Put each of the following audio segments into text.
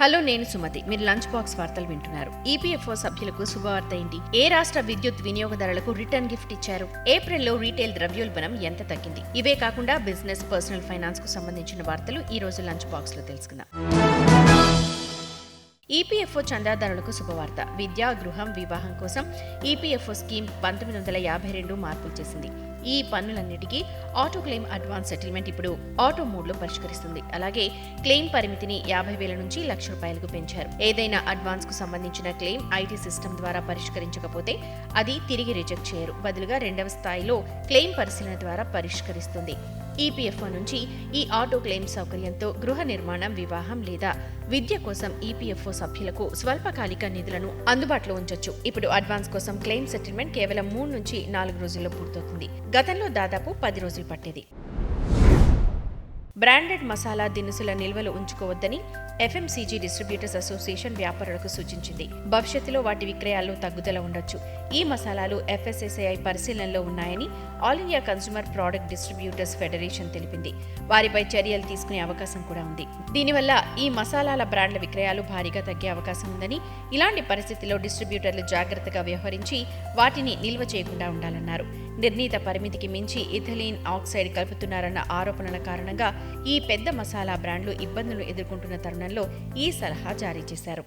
Hello నేను సుమతి. మీరు lunch box వార్తలు వింటున్నారు. ఈపీఎఫ్ఓ సభ్యులకు శుభవార్త ఏంటి? ఏ రాష్ట్ర విద్యుత్ వినియోగదారులకు రిటర్న్ గిఫ్ట్ ఇచ్చారు? ఏప్రిల్లో రీటైల్ ద్రవ్యోల్బణం ఎంత తగ్గింది? ఇవే కాకుండా బిజినెస్ పర్సనల్ ఫైనాన్స్కు సంబంధించిన వార్తలు ఈ రోజు లంచ్ బాక్స్లో తెలుసుకుందాం. ఈపీఎఫ్ఓ చందాదారులకు శుభవార్త. విద్య గృహం వివాహం కోసం ఈపీఎఫ్ఓ స్కీమ్ పంతొమ్మిది వందల యాభై రెండు మార్పులు చేసింది. ఈ పన్నులన్నిటికీ ఆటో క్లెయిమ్ అడ్వాన్స్ సెటిల్మెంట్ ఇప్పుడు ఆటో మోడ్లో పరిష్కరిస్తుంది. అలాగే క్లెయిమ్ పరిమితిని యాభై వేల నుంచి లక్ష రూపాయలకు పెంచారు. ఏదైనా అడ్వాన్స్కు సంబంధించిన క్లెయిమ్ ఐటీ సిస్టమ్ ద్వారా పరిష్కరించకపోతే అది తిరిగి రిజెక్ట్ చేయరు. బదులుగా రెండవ స్థాయిలో క్లెయిమ్ పరిశీలన ద్వారా పరిష్కరిస్తుంది. ఈపీఎఫ్ఓ నుంచి ఈ ఆటో క్లెయిమ్ సౌకర్యంతో గృహ నిర్మాణం వివాహం లేదా విద్య కోసం ఈపీఎఫ్ఓ సభ్యులకు స్వల్పకాలిక నిధులను అందుబాటులో ఉంచొచ్చు. ఇప్పుడు అడ్వాన్స్ కోసం క్లెయిమ్ సెటిల్మెంట్ కేవలం మూడు నుంచి నాలుగు రోజుల్లో పూర్తవుతుంది. గతంలో దాదాపు పది రోజులు పట్టేది. బ్రాండెడ్ మసాలా దినుసుల నిల్వలు ఉంచుకోవద్దని ఎఫ్ఎంసీజీ డిస్ట్రిబ్యూటర్స్ అసోసియేషన్ వ్యాపారులకు సూచించింది. భవిష్యత్తులో వాటి విక్రయాల్లో తగ్గుదల ఉండొచ్చు. ఈ మసాలాలు ఎఫ్ఎస్ఎస్ఐ పరిశీలనలో ఉన్నాయని all India consumer product distributors federation తెలిపింది. వారిపై చర్యలు తీసుకునే అవకాశం కూడా ఉంది. దీనివల్ల ఈ మసాలాల బ్రాండ్ల విక్రయాలు భారీగా తగ్గే అవకాశం ఉందని ఇలాంటి పరిస్థితిలో డిస్ట్రిబ్యూటర్లు జాగ్రత్తగా వ్యవహరించి వాటిని నిల్వ చేయకుండా ఉండాలన్నారు. నిర్ణీత పరిమితికి మించి ఇథలీన్ ఆక్సైడ్ కలుపుతున్నారన్న ఆరోపణల కారణంగా ఈ పెద్ద మసాలా బ్రాండ్లు ఇబ్బందులు ఎదుర్కొంటున్న తరుణంలో ఈ సలహా జారీ చేశారు.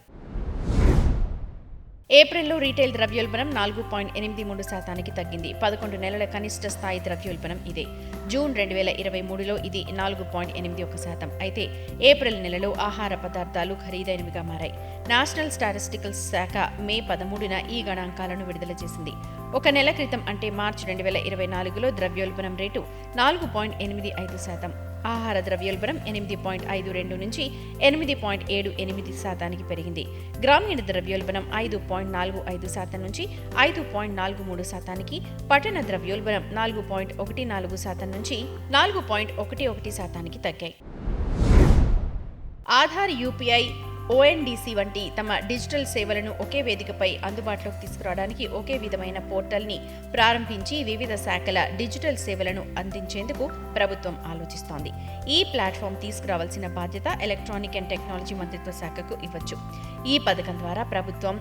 ఏప్రిల్లో రీటైల్ ద్రవ్యోల్బణం నాలుగు పాయింట్ ఎనిమిది మూడు శాతానికి తగ్గింది. పదకొండు నెలల కనిష్ట స్థాయి ద్రవ్యోల్బణం ఇదే. జూన్ రెండు వేల ఇరవై మూడులో ఇది నాలుగు పాయింట్ ఎనిమిది ఒక శాతం. అయితే ఏప్రిల్ నెలలో ఆహార పదార్థాలు ఖరీదైనవిగా మారాయి. నేషనల్ స్టాటిస్టికల్ శాఖ మే పదమూడున ఈ గణాంకాలను విడుదల చేసింది. ఒక నెల క్రితం అంటే మార్చి రెండు వేల ఇరవై నాలుగులో ద్రవ్యోల్బణం రేటు నాలుగు పాయింట్ ఎనిమిది ఐదు శాతం. ఆహార ద్రవ్యోల్బణం ఎనిమిది పాయింట్ ఐదు రెండు నుంచి ఎనిమిది పాయింట్ ఏడు ఎనిమిది శాతానికి పెరిగింది. గ్రామీణ ద్రవ్యోల్బణం ఐదు పాయింట్ నాలుగు ఐదు శాతం నుంచి ఐదు పాయింట్ నాలుగు మూడు శాతానికి పట్టణ ద్రవ్యోల్బణం నాలుగు పాయింట్ ఒకటి నాలుగు శాతం నుంచి నాలుగు పాయింట్ ఒకటి ఒకటి శాతానికి తగ్గాయి. ఆధార్ యూపీఐ ఓఎన్డీసీ వంటి తమ డిజిటల్ సేవలను ఒకే వేదికపై అందుబాటులోకి తీసుకురావడానికి ఒకే విధమైన పోర్టల్ని ప్రారంభించి వివిధ శాఖల డిజిటల్ సేవలను అందించేందుకు ప్రభుత్వం ఆలోచిస్తోంది. ఈ ప్లాట్ఫామ్ తీసుకురావాల్సిన బాధ్యత ఎలక్ట్రానిక్ అండ్ టెక్నాలజీ మంత్రిత్వ శాఖకు ఇవ్వచ్చు. ఈ పథకం ద్వారా ప్రభుత్వం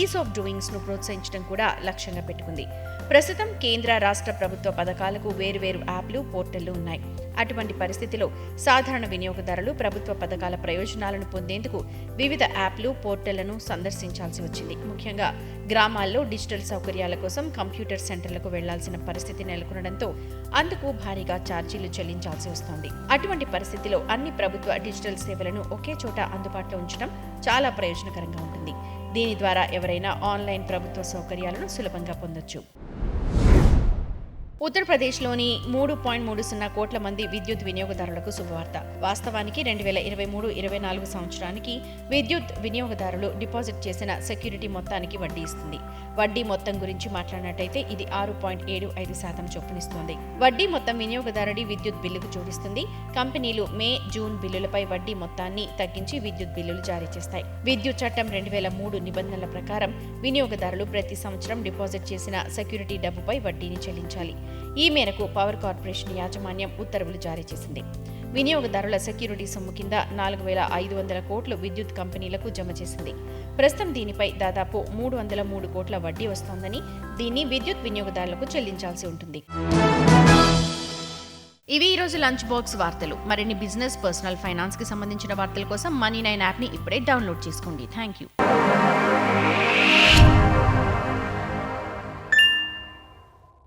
ఈస్ ఆఫ్ డూయింగ్స్ను ప్రోత్సహించడం కూడా లక్ష్యంగా పెట్టుకుంది. ప్రస్తుతం కేంద్ర రాష్ట్ర ప్రభుత్వ పథకాలకు వేరువేరు యాప్లు పోర్టళ్ళు ఉన్నాయి. అటువంటి పరిస్థితిలో సాధారణ వినియోగదారులు ప్రభుత్వ పథకాల ప్రయోజనాలను పొందేందుకు వివిధ యాప్లు పోర్టళ్ళను సందర్శించాల్సి వచ్చింది. ముఖ్యంగా గ్రామాల్లో డిజిటల్ సౌకర్యాల కోసం కంప్యూటర్ సెంటర్లకు వెళ్ళాల్సిన పరిస్థితి నెలకొనడంతో అందుకు భారీగా ఛార్జీలు చెల్లించాల్సి వస్తోంది. అటువంటి పరిస్థితిలో అన్ని ప్రభుత్వ డిజిటల్ సేవలను ఒకే చోట అందుబాటులో ఉంచడం చాలా ప్రయోజనకరంగా ఉంటుంది. దీని ద్వారా ఎవరైనా ఆన్లైన్ ప్రభుత్వ సౌకర్యాలను సులభంగా పొందొచ్చు. ఉత్తరప్రదేశ్లోని మూడు పాయింట్ మూడు సున్నా కోట్ల మంది విద్యుత్ వినియోగదారులకు శుభవార్త. వాస్తవానికి రెండు వేల ఇరవై మూడు ఇరవై నాలుగు సంవత్సరానికి విద్యుత్ వినియోగదారులు డిపాజిట్ చేసిన సెక్యూరిటీ మొత్తానికి వడ్డీ ఇస్తుంది. వడ్డీ మొత్తం గురించి మాట్లాడినట్టయితే ఇది ఆరు పాయింట్ ఏడు ఐదు శాతం చొప్పునిస్తుంది. వడ్డీ మొత్తం వినియోగదారుడి విద్యుత్ బిల్లుకు జోడిస్తుంది. కంపెనీలు మే జూన్ బిల్లులపై వడ్డీ మొత్తాన్ని తగ్గించి విద్యుత్ బిల్లులు జారీ చేస్తాయి. విద్యుత్ చట్టం రెండు వేల మూడు నిబంధనల ప్రకారం వినియోగదారులు ప్రతి సంవత్సరం డిపాజిట్ చేసిన సెక్యూరిటీ డబ్బుపై వడ్డీని చెల్లించాలి. ఈ మేరకు పవర్ కార్పొరేషన్ యాజమాన్యం ఉత్తర్వులు జారీ చేసింది. వినియోగదారుల సెక్యూరిటీ సొమ్ము కింద నాలుగు వేల ఐదు వందల కోట్లు విద్యుత్ కంపెనీలకు జమ చేసింది. ప్రస్తుతం దీనిపై దాదాపు మూడు వందల మూడు కోట్ల వడ్డీ వస్తోందని దీన్ని విద్యుత్ వినియోగదారులకు చెల్లించాల్సి ఉంటుంది. ఇవి ఈ రోజు లంచ్ బాక్స్ వార్తలు. మరిన్ని బిజినెస్ పర్సనల్ ఫైనాన్స్కి సంబంధించిన వార్తల కోసం మనీ నైన్ యాప్ని ఇప్పుడే డౌన్లోడ్ చేసుకోండి. Thank you